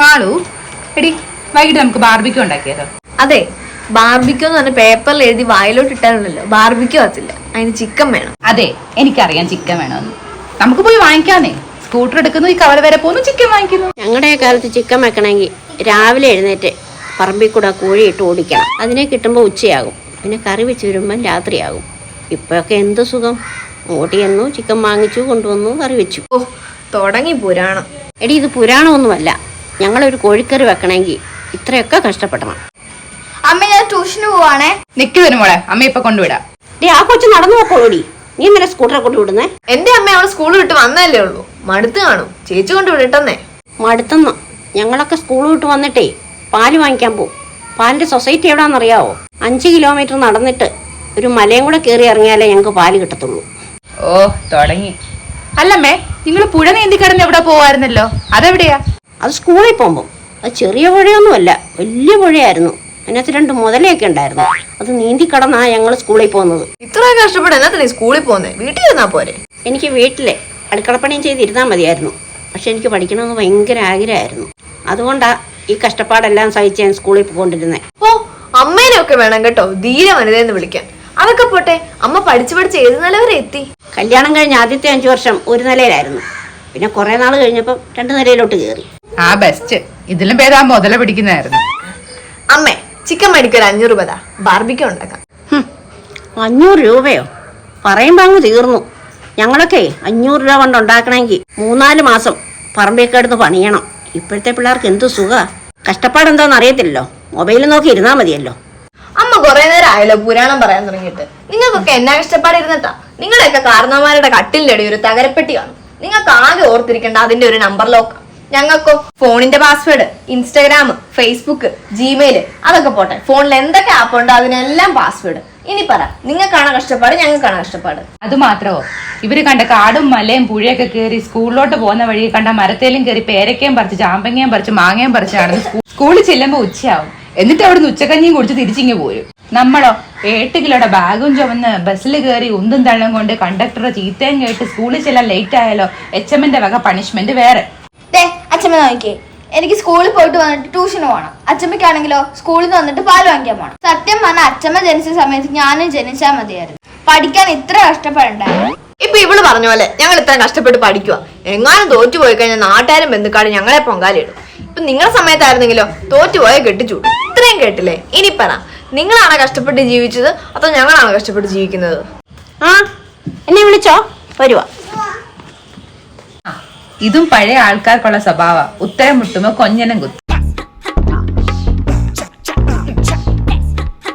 മാളു എടി വൈകിട്ട് നമുക്ക് ബാർബിക്യൂ ഉണ്ടാക്കിയാലോ അതെ ബാർബിക്യൂ എന്ന് പറഞ്ഞ പേപ്പറിൽ എഴുതി വായിലോട്ട് ഇട്ടാലുണ്ടല്ലോ ബാർബിക്യൂ ആകത്തില്ല അതിന് ചിക്കൻ വേണം. അതെ എനിക്കറിയാം ചിക്കൻ വേണമെന്ന് നമുക്ക് പോയി വാങ്ങിക്കാന്നേ. സ്കൂട്ടർ എടുക്കുന്നു ഈ കവല വരെ പോകുന്നു ചിക്കൻ വാങ്ങിക്കുന്നു. ഞങ്ങളുടെ കാലത്ത് ചിക്കൻ വെക്കണമെങ്കിൽ രാവിലെ എഴുന്നേറ്റ് പറമ്പിൽ കൂടെ കോഴി ഇട്ട് ഓടിക്കണം. അതിനെ കിട്ടുമ്പോൾ ഉച്ചയാകും. പിന്നെ കറി വെച്ച് വരുമ്പം രാത്രിയാകും. ഇപ്പോഴൊക്കെ എന്ത് സുഖം? ഓടി ചെന്നു ചിക്കൻ വാങ്ങിച്ചു കൊണ്ടുവന്നു കറി വെച്ചു. ഓ തുടങ്ങി പുരാണം. എടി ഇത് പുരാണമൊന്നുമല്ല. ഞങ്ങളൊരു കോഴിക്കറി വെക്കണമെങ്കിൽ ഇത്രയൊക്കെ കഷ്ടപ്പെടണം. അമ്മ ഞാൻ ട്യൂഷന് പോവാണേ. നിൽക്കുന്നതിന് മോളെ. അമ്മ ഇപ്പൊ കൊണ്ടുവിടാം. ഡേ ആ കൊച്ചു നടന്നു പോക്കോടി നീ ഇന്നലെ സ്കൂട്ടറെ കൊണ്ട് വിടുന്നേ? എന്റെ അമ്മ അവൾ സ്കൂൾ വിട്ട് വന്നല്ലേ ഉള്ളൂ. മടുത്ത് കാണും. ചേച്ചി കൊണ്ട് വിടട്ടെന്നേ. മടുത്തുന്ന. ഞങ്ങളൊക്കെ സ്കൂൾ വിട്ട് വന്നിട്ടേ പാൽ വാങ്ങിക്കാൻ പോകും പാലിന്റെ സൊസൈറ്റി എവിടാന്നറിയാവോ? അഞ്ച് കിലോമീറ്റർ നടന്നിട്ട് ഒരു മലയും കൂടെ കയറി ഇറങ്ങിയാലേ ഞങ്ങൾക്ക് പാൽ കിട്ടത്തുള്ളൂ. ഓ തുടങ്ങി. അല്ലമ്മേ നിങ്ങൾ പുഴ നീന്തി കിടന്ന് എവിടെ പോവായിരുന്നല്ലോ? അതെവിടെയാ? അത് സ്കൂളിൽ പോകുമ്പോൾ അത് ചെറിയ പുഴയൊന്നുമല്ല വലിയ പുഴയായിരുന്നു. അതിനകത്ത് രണ്ട് മുതലയൊക്കെ ഉണ്ടായിരുന്നു. അത് നീന്തി കടന്നാ ഞങ്ങൾ സ്കൂളിൽ പോകുന്നത്. ഇത്ര കഷ്ടപ്പെട്ട് എന്നാ സ്കൂളിൽ പോകുന്നത് വീട്ടിൽ ഇരുന്നാ പോരെ? എനിക്ക് വീട്ടിലെ അടുക്കളപ്പണിയും ചെയ്തിരുന്നാൽ മതിയായിരുന്നു. പക്ഷെ എനിക്ക് പഠിക്കണമെന്ന് ഭയങ്കര ആഗ്രഹമായിരുന്നു. അതുകൊണ്ടാ ഈ കഷ്ടപ്പാടെല്ലാം സഹിച്ച് ഞാൻ സ്കൂളിൽ പോയിക്കൊണ്ടിരുന്നത് ഓ അമ്മേനെ ഒക്കെ വേണം കേട്ടോ. ധീര വനിതയെന്ന് വിളിക്കാൻ. അതൊക്കെ പോട്ടെ അമ്മ പഠിച്ചു പഠിച്ച് ഏത് നില വരെ എത്തി? കല്യാണം കഴിഞ്ഞ ആദ്യത്തെ അഞ്ചു വർഷം ഒരു നിലയിലായിരുന്നു. പിന്നെ കുറേ നാൾ കഴിഞ്ഞപ്പം രണ്ട് നിലയിലോട്ട് കയറി. ആ ബെസ്റ്റ് ഇതിലും ഭേദം ആ മുതല പിടിക്കുന്നതായിരുന്നു. അമ്മേ ചിക്കൻ മേടിക്കൊരു അഞ്ഞൂറ് രൂപ താ ബാർബിക്യൂ ഉണ്ടാക്കാം അഞ്ഞൂറ് രൂപയോ? പറയുമ്പോ അങ്ങ് തീർന്നു. ഞങ്ങളൊക്കെ അഞ്ഞൂറ് രൂപ കൊണ്ട് ഉണ്ടാക്കണമെങ്കിൽ മൂന്നാൽ മാസം പറമ്പേക്ക് എടുത്ത് പണിയണം. ഇപ്പോഴത്തെ പിള്ളേർക്ക് എന്ത് സുഖ? കഷ്ടപ്പാട് എന്താണെന്ന് അറിയത്തില്ലല്ലോ. മൊബൈലിൽ നോക്കി ഇരുന്നാ മതിയല്ലോ. അമ്മ കുറെ നേരം ആയല്ലോ പുരാണം പറയാൻ തുടങ്ങിയിട്ട്. നിങ്ങൾക്കൊക്കെ എന്നാ കഷ്ടപ്പാട് ഇരുന്നിട്ടാ? നിങ്ങളുടെയൊക്കെ കാരണവന്മാരുടെ കട്ടിലിന്റെ ഒരു തകരപ്പെട്ടി കാണും. നിങ്ങൾക്ക് ആകെ ഓർത്തിരിക്കേണ്ട അതിന്റെ ഒരു നമ്പർ ലോക്ക് ഞങ്ങൾക്കോ ഫോണിന്റെ പാസ്വേഡ് ഇൻസ്റ്റാഗ്രാം ഫേസ്ബുക്ക് ജിമെയിൽ അതൊക്കെ പോട്ടെ. ഫോണിൽ എന്തൊക്കെ ആപ്പ് ഉണ്ടോ അതിനെല്ലാം പാസ്വേഡ് ഇനി പറ നിങ്ങൾക്കാണ് കഷ്ടപ്പാട് ഞങ്ങൾക്കാണ് കഷ്ടപ്പാട്? അത് മാത്രമോ ഇവർ കണ്ട കാടും മലയും പുഴയൊക്കെ കയറി സ്കൂളിലോട്ട് പോകുന്ന വഴി കണ്ട മരത്തേലും കയറി പേരക്കയും പറിച്ച് ചാമ്പങ്ങയും പറിച്ച് മാങ്ങയും പറിച്ചാണ് സ്കൂളിൽ ചെല്ലുമ്പോൾ ഉച്ചയാവും. എന്നിട്ട് അവിടുന്ന് ഉച്ചക്കഞ്ഞിയും കുടിച്ച് തിരിച്ചിങ്ങ് പോരും. നമ്മളോ എട്ട് കിലോയുടെ ബാഗും ചുമന്ന് ബസ്സിൽ കയറി ഉന്തും തള്ളും കൊണ്ട് കണ്ടക്ടറെ ചീത്തയും കേട്ട് സ്കൂളിൽ ചെല്ലാൻ ലേറ്റ് ആയാലോ എച്ച് എമ്മിന്റെ വക പണിഷ്മെന്റ് വേറെ. ദേ അച്ഛമ്മ നോക്കിയേ. എനിക്ക് സ്കൂളിൽ പോയിട്ട് വന്നിട്ട് ട്യൂഷന് പോകണം അച്ഛമ്മയ്ക്കാണെങ്കിലോ സ്കൂളിൽ നിന്ന് വന്നിട്ട് പാൽ വാങ്ങിക്കാൻ പോകണം സത്യം പറഞ്ഞാൽ അച്ഛമ്മ ജനിച്ച സമയത്ത് ഞാനും ജനിച്ചാൽ മതിയായിരുന്നു. പഠിക്കാൻ ഇത്ര കഷ്ടപ്പെടണ്ടായിരുന്നു. ഇപ്പൊ ഇവൾ പറഞ്ഞ പോലെ ഞങ്ങൾ ഇത്ര കഷ്ടപ്പെട്ട് പഠിക്കുക എങ്ങാനും തോറ്റു പോയി കഴിഞ്ഞാൽ നാട്ടുകാരും ബന്ധുക്കാരും ഞങ്ങളെ പൊങ്കാലിടും ഇപ്പൊ നിങ്ങളുടെ സമയത്തായിരുന്നെങ്കിലോ തോറ്റുപോയ കെട്ടിച്ചു ഇത്രയും കേട്ടില്ലേ? ഇനി പറ നിങ്ങളാണോ കഷ്ടപ്പെട്ട് ജീവിച്ചത് അതോ ഞങ്ങളാണോ കഷ്ടപ്പെട്ട് ജീവിക്കുന്നത്? ആ എന്നെ വിളിച്ചോ? വരുവാ. ഇതും പഴയ ആൾക്കാർക്കുള്ള സ്വഭാവ. ഉത്തരം മുട്ടുമ്പോ കൊഞ്ഞനം കുത്തും.